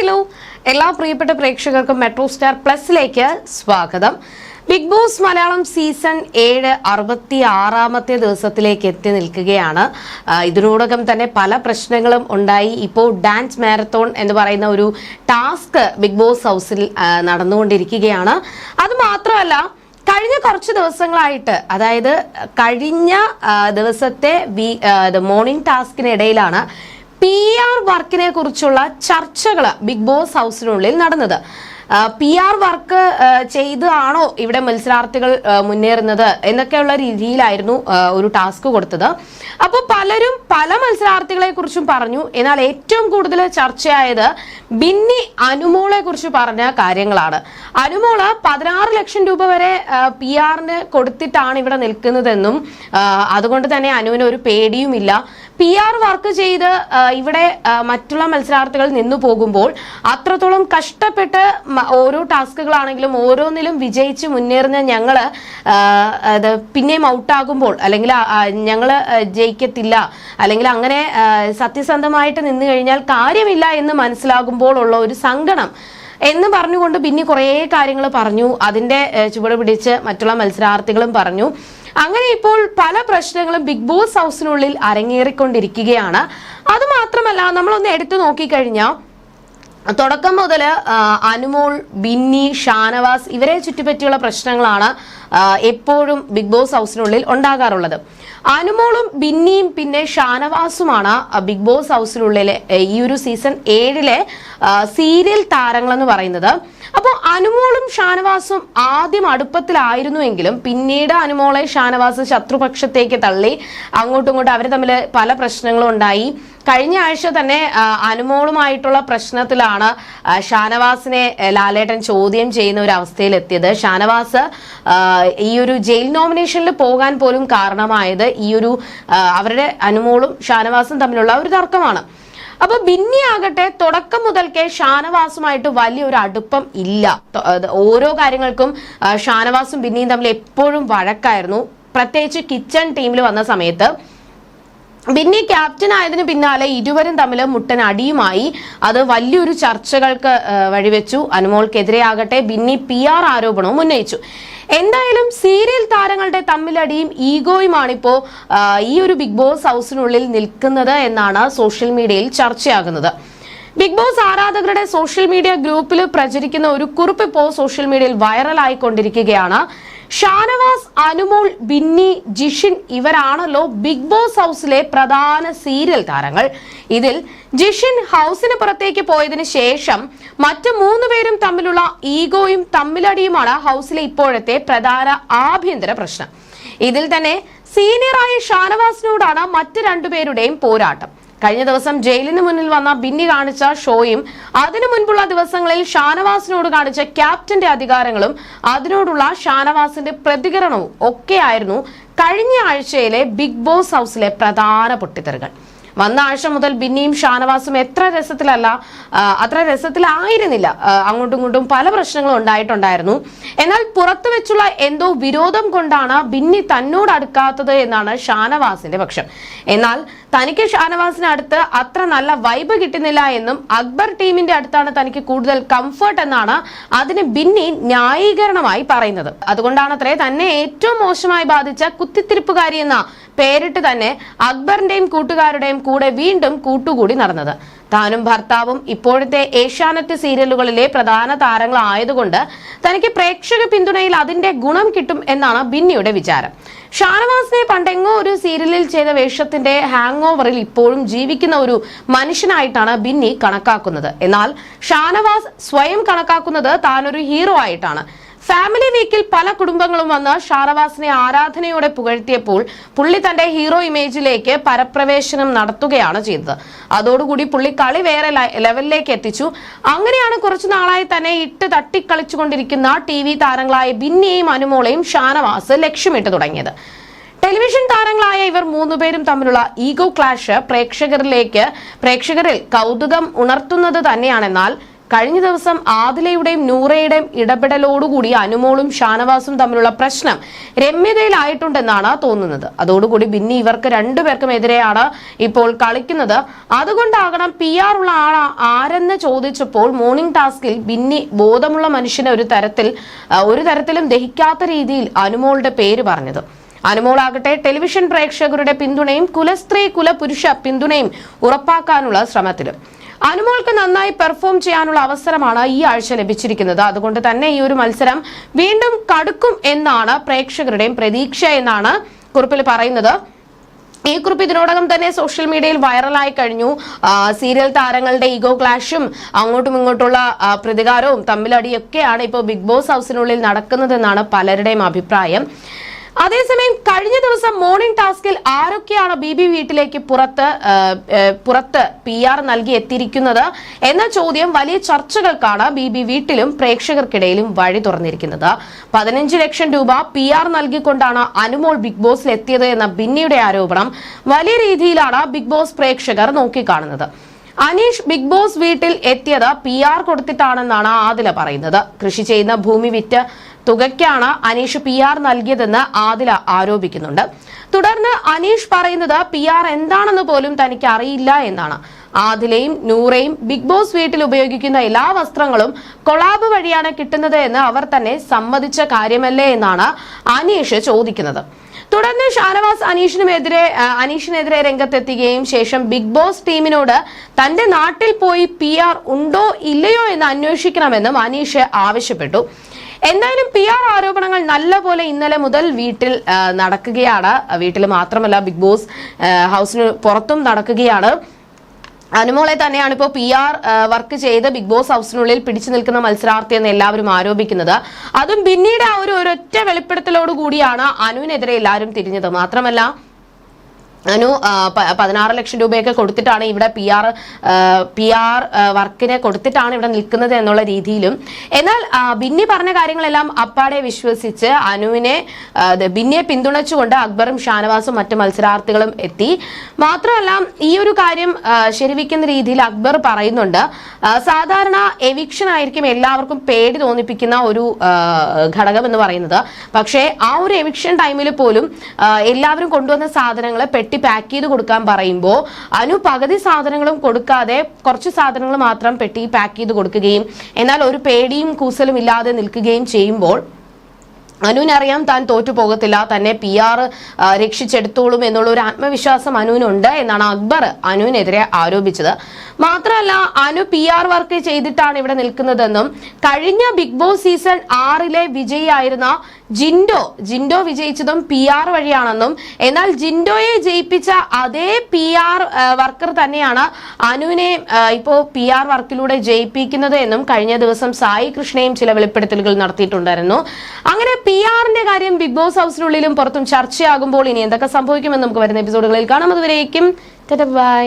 Hello. എല്ലാ പ്രിയപ്പെട്ട പ്രേക്ഷകർക്കും മെട്രോ സ്റ്റാർ പ്ലസിലേക്ക് സ്വാഗതം. ബിഗ് ബോസ് മലയാളം സീസൺ ഏഴ് അറുപത്തി ആറാമത്തെ ദിവസത്തിലേക്ക് എത്തി നിൽക്കുകയാണ്. ഇതിനോടകം തന്നെ പല പ്രശ്നങ്ങളും ഉണ്ടായി. ഇപ്പോൾ ഡാൻസ് മാരത്തോൺ എന്ന് പറയുന്ന ഒരു ടാസ്ക് ബിഗ് ബോസ് ഹൗസിൽ നടന്നുകൊണ്ടിരിക്കുകയാണ്. അത് മാത്രമല്ല കഴിഞ്ഞ കുറച്ച് ദിവസങ്ങളായിട്ട് അതായത് കഴിഞ്ഞ ദിവസത്തെ വി മോർണിംഗ് ടാസ്കിനിടയിലാണ് പി ആർ വർക്കിനെ കുറിച്ചുള്ള ചർച്ചകൾ ബിഗ് ബോസ് ഹൗസിനുള്ളിൽ നടന്നത്. പി ആർ വർക്ക് ചെയ്താണോ ഇവിടെ മത്സരാർത്ഥികൾ മുന്നേറുന്നത് എന്നൊക്കെയുള്ള രീതിയിലായിരുന്നു ഒരു ടാസ്ക് കൊടുത്തത്. അപ്പോൾ പലരും പല മത്സരാർത്ഥികളെ കുറിച്ചും പറഞ്ഞു. എന്നാൽ ഏറ്റവും കൂടുതൽ ചർച്ചയായത് ബിന്നി അനുമോളെ കുറിച്ച് പറഞ്ഞ കാര്യങ്ങളാണ്. അനുമോൾ പതിനാറ് ലക്ഷം രൂപ വരെ പി ആറിന് കൊടുത്തിട്ടാണ് ഇവിടെ നിൽക്കുന്നതെന്നും അതുകൊണ്ട് തന്നെ അനുവിന് ഒരു പേടിയുമില്ല. പി ആർ വർക്ക് ചെയ്ത് ഇവിടെ മറ്റുള്ള മത്സരാർത്ഥികൾ നിന്നു പോകുമ്പോൾ അത്രത്തോളം കഷ്ടപ്പെട്ട് ഓരോ ടാസ്കുകളാണെങ്കിലും ഓരോന്നിലും വിജയിച്ച് മുന്നേറുന്ന അത് പിന്നെയും ഔട്ടാകുമ്പോൾ അല്ലെങ്കിൽ ഞങ്ങൾ ജയിക്കത്തില്ല അല്ലെങ്കിൽ അങ്ങനെ സത്യസന്ധമായിട്ട് നിന്നു കഴിഞ്ഞാൽ കാര്യമില്ല എന്ന് മനസ്സിലാകുമ്പോൾ ഉള്ള ഒരു സങ്കടം എന്ന് പറഞ്ഞുകൊണ്ട് പിന്നെ കുറേ കാര്യങ്ങൾ പറഞ്ഞു. അതിന്റെ ചുവട് പിടിച്ച് മറ്റുള്ള മത്സരാർത്ഥികളും പറഞ്ഞു. അങ്ങനെ ഇപ്പോൾ പല പ്രശ്നങ്ങളും ബിഗ് ബോസ് ഹൗസിനുള്ളിൽ അരങ്ങേറിക്കൊണ്ടിരിക്കുകയാണ്. അത് മാത്രമല്ല നമ്മളൊന്ന് എടുത്തു നോക്കിക്കഴിഞ്ഞാൽ തുടക്കം മുതൽ അനുമോൾ ബിന്നി ഷാനവാസ് ഇവരെ ചുറ്റിപ്പറ്റിയുള്ള പ്രശ്നങ്ങളാണ് എപ്പോഴും ബിഗ് ബോസ് ഹൗസിനുള്ളിൽ ഉണ്ടാകാറുള്ളത്. അനുമോളും ബിന്നിയും പിന്നെ ഷാനവാസുമാണ് ബിഗ് ബോസ് ഹൗസിനുള്ളിലെ ഈ ഒരു സീസൺ ഏഴിലെ സീരിയൽ താരങ്ങൾ എന്ന് പറയുന്നത്. അപ്പോൾ അനുമോളും ഷാനവാസും ആദ്യം അടുപ്പത്തിലായിരുന്നുവെങ്കിലും പിന്നീട് അനുമോളെ ഷാനവാസ് ശത്രുപക്ഷത്തേക്ക് തള്ളി അങ്ങോട്ടും ഇങ്ങോട്ടും അവർ തമ്മിൽ പല പ്രശ്നങ്ങളും ഉണ്ടായി. കഴിഞ്ഞ ആഴ്ച തന്നെ അനുമോളുമായിട്ടുള്ള പ്രശ്നത്തിലാണ് ഷാനവാസിനെ ലാലേട്ടൻ ചോദ്യം ചെയ്യുന്ന ഒരു അവസ്ഥയിലെത്തിയത്. ഷാനവാസ് ഈ ഒരു ജയിൽ നോമിനേഷനിൽ പോകാൻ പോലും കാരണമായത് ഈ ഒരു അവരുടെ അനുമോളും ഷാനവാസും തമ്മിലുള്ള ഒരു തർക്കമാണ്. അപ്പൊ ബിന്നി ആകട്ടെ തുടക്കം മുതൽക്കേ ഷാനവാസുമായിട്ട് വലിയൊരു അടുപ്പം ഇല്ല. ഓരോ കാര്യങ്ങൾക്കും ഷാനവാസും ബിന്നിയും തമ്മിൽ എപ്പോഴും വഴക്കായിരുന്നു. പ്രത്യേകിച്ച് കിച്ചൺ ടീമിൽ വന്ന സമയത്ത് ബിന്നി ക്യാപ്റ്റൻ ആയതിനു പിന്നാലെ ഇരുവരും തമ്മിൽ മുട്ടൻ അടിയുമായി. അത് വലിയൊരു ചർച്ചകൾക്ക് വഴിവെച്ചു. അനുമോൾക്കെതിരെയാകട്ടെ ബിന്നി പി ആർ ആരോപണവും ഉന്നയിച്ചു. എന്തായാലും സീരിയൽ താരങ്ങളുടെ തമ്മിലടിയും ഈഗോയുമാണ് ഇപ്പോ ഈ ഒരു ബിഗ് ബോസ് ഹൗസിനുള്ളിൽ നിൽക്കുന്നത് എന്നാണ് സോഷ്യൽ മീഡിയയിൽ ചർച്ചയാകുന്നത്. ബിഗ് ബോസ് ആരാധകരുടെ സോഷ്യൽ മീഡിയ ഗ്രൂപ്പിൽ പ്രചരിക്കുന്ന ഒരു കുറിപ്പ് ഇപ്പോൾ സോഷ്യൽ മീഡിയയിൽ വൈറലായിക്കൊണ്ടിരിക്കുകയാണ്. ഷാനവാസ് അനുമോൾ ബിന്നി ജിഷിൻ ഇവരാണല്ലോ ബിഗ് ബോസ് ഹൗസിലെ പ്രധാന സീരിയൽ താരങ്ങൾ. ഇതിൽ ജിഷിൻ ഹൗസിന് പുറത്തേക്ക് പോയതിനു ശേഷം മറ്റു മൂന്ന് പേരും തമ്മിലുള്ള ഈഗോയും തമ്മിലടിയുമാണ് ഹൗസിലെ ഇപ്പോഴത്തെ പ്രധാന ആഭ്യന്തര പ്രശ്നം. ഇതിൽ തന്നെ സീനിയറായ ഷാനവാസിനോടാണ് മറ്റു രണ്ടുപേരുടെയും പോരാട്ടം. കഴിഞ്ഞ ദിവസം ജയിലിന് മുന്നിൽ വന്ന ബിന്നി കാണിച്ച ഷോയും അതിനു മുൻപുള്ള ദിവസങ്ങളിൽ ഷാനവാസിനോട് കാണിച്ച ക്യാപ്റ്റന്റെ അധികാരങ്ങളും അതിനോടുള്ള ഷാനവാസിന്റെ പ്രതികരണവും ഒക്കെയായിരുന്നു കഴിഞ്ഞ ആഴ്ചയിലെ ബിഗ് ബോസ് ഹൗസിലെ പ്രധാന പൊട്ടിത്തെറികൾ. വന്ന ആഴ്ച മുതൽ ബിന്നിയും ഷാനവാസും എത്ര രസത്തിലല്ല അത്ര രസത്തിലായിരുന്നില്ല. അങ്ങോട്ടും ഇങ്ങോട്ടും പല പ്രശ്നങ്ങളും ഉണ്ടായിട്ടുണ്ടായിരുന്നു. എന്നാൽ പുറത്തു വെച്ചുള്ള എന്തോ വിരോധം കൊണ്ടാണ് ബിന്നി തന്നോട് അടുക്കാത്തത് എന്നാണ് ഷാനവാസിന്റെ പക്ഷം. എന്നാൽ തനിക്ക് ഷാനവാസിന് അടുത്ത് അത്ര നല്ല വൈബ് കിട്ടുന്നില്ല എന്നും അക്ബർ ടീമിന്റെ അടുത്താണ് തനിക്ക് കൂടുതൽ കംഫർട്ട് എന്നാണ് അതിന് ബിന്നി ന്യായീകരണമായി പറയുന്നത്. അതുകൊണ്ടാണത്രേ തന്നെ ഏറ്റവും മോശമായി ബാധിച്ച കുത്തിത്തിരിപ്പുകാരി എന്ന പേരിട്ട് തന്നെ അക്ബറിന്റെയും കൂട്ടുകാരുടെയും കൂടെ വീണ്ടും കൂട്ടുകൂടി നടന്നത്. താനും ഭർത്താവും ഇപ്പോഴത്തെ ഏഷ്യാനെറ്റ് സീരിയലുകളിലെ പ്രധാന താരങ്ങളായതുകൊണ്ട് തനിക്ക് പ്രേക്ഷക പിന്തുണയിൽ അതിന്റെ ഗുണം കിട്ടും എന്നാണ് ബിന്നിയുടെ വിചാരം. ഷാനവാസിനെ പണ്ടെങ്ങോ ഒരു സീരിയലിൽ ചെയ്ത വേഷത്തിന്റെ ഹാങ് ഓവറിൽ ഇപ്പോഴും ജീവിക്കുന്ന ഒരു മനുഷ്യനായിട്ടാണ് ബിന്നി കണക്കാക്കുന്നത്. എന്നാൽ ഷാനവാസ് സ്വയം കണക്കാക്കുന്നത് താനൊരു ഹീറോ ആയിട്ടാണ്. ഫാമിലി വീക്കിൽ പല കുടുംബങ്ങളും വന്ന് ഷാനവാസിനെ ആരാധനയോടെ പുകഴ്ത്തിയപ്പോൾ പുള്ളി തന്റെ ഹീറോ ഇമേജിലേക്ക് പരപ്രവേശനം നടത്തുകയാണ് ചെയ്തത്. അതോടുകൂടി പുള്ളി കളി വേറെ ലെവലിലേക്ക് എത്തിച്ചു. അങ്ങനെയാണ് കുറച്ചു നാളായി തന്നെ ഇട്ട് തട്ടിക്കളിച്ചുകൊണ്ടിരിക്കുന്ന ടി വി താരങ്ങളായ ബിന്നിയെയും അനുമോളെയും ഷാനവാസ് ലക്ഷ്യമിട്ട് തുടങ്ങിയത്. ടെലിവിഷൻ താരങ്ങളായ ഇവർ മൂന്നുപേരും തമ്മിലുള്ള ഈഗോ ക്ലാഷ് പ്രേക്ഷകരിലേക്ക് പ്രേക്ഷകരിൽ കൗതുകം ഉണർത്തുന്നത് തന്നെയാണെന്നാൽ കഴിഞ്ഞ ദിവസം ആദിലയുടെയും നൂറയുടെയും ഇടപെടലോടുകൂടി അനുമോളും ഷാനവാസും തമ്മിലുള്ള പ്രശ്നം രമ്യതയിലായിട്ടുണ്ടെന്നാണ് തോന്നുന്നത്. അതോടുകൂടി ബിന്നി ഇവർക്ക് രണ്ടുപേർക്കും എതിരെയാണ് ഇപ്പോൾ കളിക്കുന്നത്. അതുകൊണ്ടാകണം പി ആർ ഉള്ള ആൾ ആരെന്ന് ചോദിച്ചപ്പോൾ മോർണിംഗ് ടാസ്കിൽ ബിന്നി ബോധമുള്ള മനുഷ്യനെ ഒരു തരത്തിൽ ഒരു തരത്തിലും ദഹിക്കാത്ത രീതിയിൽ അനുമോളുടെ പേര് പറഞ്ഞത്. അനുമോളാകട്ടെ ടെലിവിഷൻ പ്രേക്ഷകരുടെ പിന്തുണയും കുലസ്ത്രീ കുലപുരുഷ പിന്തുണയും ഉറപ്പാക്കാനുള്ള ശ്രമത്തിലും. അനുമോൾക്ക് നന്നായി പെർഫോം ചെയ്യാനുള്ള അവസരമാണ് ഈ ആഴ്ച ലഭിച്ചിരിക്കുന്നത്. അതുകൊണ്ട് തന്നെ ഈ ഒരു മത്സരം വീണ്ടും കടുക്കും എന്നാണ് പ്രേക്ഷകരുടെയും പ്രതീക്ഷ എന്നാണ് കുറിപ്പിൽ പറയുന്നത്. ഈ കുറിപ്പ് ഇതിനോടകം തന്നെ സോഷ്യൽ മീഡിയയിൽ വൈറലായി കഴിഞ്ഞു. സീരിയൽ താരങ്ങളുടെ ഈഗോ ക്ലാഷും അങ്ങോട്ടും ഇങ്ങോട്ടുള്ള പ്രതികാരവും തമ്മിലടിയൊക്കെയാണ് ഇപ്പോൾ ബിഗ് ബോസ് ഹൗസിനുള്ളിൽ നടക്കുന്നതെന്നാണ് പലരുടെയും അഭിപ്രായം. അതേസമയം കഴിഞ്ഞ ദിവസം മോർണിംഗ് ടാസ്കിൽ ആരൊക്കെയാണ് ബി ബി വീട്ടിലേക്ക് പുറത്ത് പുറത്ത് പി ആർ നൽകി എത്തിയിരിക്കുന്നത് എന്ന ചോദ്യം വലിയ ചർച്ചകൾക്കാണ് ബി ബി വീട്ടിലും പ്രേക്ഷകർക്കിടയിലും വഴി തുറന്നിരിക്കുന്നത്. പതിനഞ്ച് ലക്ഷം രൂപ പി ആർ നൽകിക്കൊണ്ടാണ് അനുമോൾ ബിഗ് ബോസിൽ എത്തിയത് എന്ന ബിന്നിയുടെ ആരോപണം വലിയ രീതിയിലാണ് ബിഗ് ബോസ് പ്രേക്ഷകർ നോക്കിക്കാണുന്നത്. അനീഷ് ബിഗ് ബോസ് വീട്ടിൽ എത്തിയത് പി ആർ കൊടുത്തിട്ടാണെന്നാണ് ആദില പറയുന്നത്. കൃഷി ചെയ്യുന്ന ഭൂമി വിറ്റ് തുകയ്ക്കാണ് അനീഷ് പി ആർ നൽകിയതെന്ന് ആദില ആരോപിക്കുന്നുണ്ട്. തുടർന്ന് അനീഷ് പറയുന്നത് പി ആർ എന്താണെന്ന് പോലും തനിക്ക് അറിയില്ല എന്നാണ്. ആദിലയും നൂറയും ബിഗ് ബോസ് വീട്ടിൽ ഉപയോഗിക്കുന്ന എല്ലാ വസ്ത്രങ്ങളും കൊളാബ് വഴിയാണ് കിട്ടുന്നത് എന്ന് അവർ തന്നെ സമ്മതിച്ച കാര്യമല്ലേ എന്നാണ് അനീഷ് ചോദിക്കുന്നത്. തുടർന്ന് ഷാനവാസ് അനീഷിനുമെതിരെ അനീഷിനെതിരെ രംഗത്തെത്തുകയും ശേഷം ബിഗ് ബോസ് ടീമിനോട് തന്റെ നാട്ടിൽ പോയി പി ഉണ്ടോ ഇല്ലയോ എന്ന് അന്വേഷിക്കണമെന്നും അനീഷ് ആവശ്യപ്പെട്ടു. എന്തായാലും പി ആർ ആരോപണങ്ങൾ നല്ലപോലെ ഇന്നലെ മുതൽ വീട്ടിൽ നടക്കുകയാണ്. വീട്ടിൽ മാത്രമല്ല ബിഗ് ബോസ് ഹൗസിന് പുറത്തും നടക്കുകയാണ്. അനുമോളെ തന്നെയാണ് ഇപ്പോൾ പി ആർ വർക്ക് ചെയ്ത് ബിഗ് ബോസ് ഹൗസിനുള്ളിൽ പിടിച്ചു നിൽക്കുന്ന മത്സരാർത്ഥി എന്ന് എല്ലാവരും ആരോപിക്കുന്നത്. അതും പിന്നീട് ആ ഒരു ഒരൊറ്റ വെളിപ്പെടുത്തലോടുകൂടിയാണ് അനുവിനെതിരെ എല്ലാവരും തിരിഞ്ഞത്. മാത്രമല്ല അനു പതിനാറ് ലക്ഷം രൂപയൊക്കെ കൊടുത്തിട്ടാണ് ഇവിടെ പി ആർ പി ആർ വർക്കിനെ കൊടുത്തിട്ടാണ് ഇവിടെ നിൽക്കുന്നത് എന്നുള്ള രീതിയിലും. എന്നാൽ ബിന്നി പറഞ്ഞ കാര്യങ്ങളെല്ലാം അപ്പാടെ വിശ്വസിച്ച് അനുവിനെ ബിന്നിയെ പിന്തുണച്ചുകൊണ്ട് അക്ബറും ഷാനവാസും മറ്റ് മത്സരാർത്ഥികളും എത്തി. മാത്രമല്ല ഈ ഒരു കാര്യം ശരിവിക്കുന്ന രീതിയിൽ അക്ബർ പറയുന്നുണ്ട്. സാധാരണ എവിക്ഷൻ ആയിരിക്കും എല്ലാവർക്കും പേടി തോന്നിപ്പിക്കുന്ന ഒരു ഘടകം എന്ന് പറയുന്നത്. പക്ഷേ ആ ഒരു എവിക്ഷൻ ടൈമിൽ പോലും എല്ലാവരും കൊണ്ടുവന്ന സാധനങ്ങളെ പാക്ക് ചെയ്ത് കൊടുക്കാൻ പറയുമ്പോൾ അനു പകുതി സാധനങ്ങളും കൊടുക്കാതെ കുറച്ച് സാധനങ്ങൾ മാത്രം പെട്ടി പാക്ക് ചെയ്ത് കൊടുക്കുകയും എന്നാൽ ഒരു പേടിയും കൂസലും ഇല്ലാതെ നിൽക്കുകയും ചെയ്യുമ്പോൾ അനുവിനറിയാം താൻ തോറ്റു പോകത്തില്ല തന്നെ പി ആർ രക്ഷിച്ചെടുത്തോളും എന്നുള്ള ഒരു ആത്മവിശ്വാസം അനുവിനുണ്ട് എന്നാണ് അക്ബർ അനുവിനെതിരെ ആരോപിച്ചത്. മാത്രമല്ല അനു പി ആർ വർക്ക് ചെയ്തിട്ടാണ് ഇവിടെ നിൽക്കുന്നതെന്നും കഴിഞ്ഞ ബിഗ് ബോസ് സീസൺ ആറിലെ വിജയിയായിരുന്ന ജിൻഡോ ജിൻഡോ വിജയിച്ചതും പി ആർ വഴിയാണെന്നും എന്നാൽ ജിൻഡോയെ ജയിപ്പിച്ച അതേ പി ആർ വർക്കർ തന്നെയാണ് അനുവിനെ ഇപ്പോൾ ഇപ്പോ പി ആർ വർക്കിലൂടെ ജയിപ്പിക്കുന്നത് എന്നും കഴിഞ്ഞ ദിവസം സായി കൃഷ്ണയും ചില വെളിപ്പെടുത്തലുകൾ നടത്തിയിട്ടുണ്ടായിരുന്നു. അങ്ങനെ പി ആറിന്റെ കാര്യം ബിഗ് ബോസ് ഹൗസിനുള്ളിലും പുറത്തും ചർച്ചയാകുമ്പോൾ ഇനി എന്തൊക്കെ സംഭവിക്കുമെന്ന് നമുക്ക് വരുന്ന എപ്പിസോഡുകളിൽ കാണാം. അതുവരേക്കും ബൈ.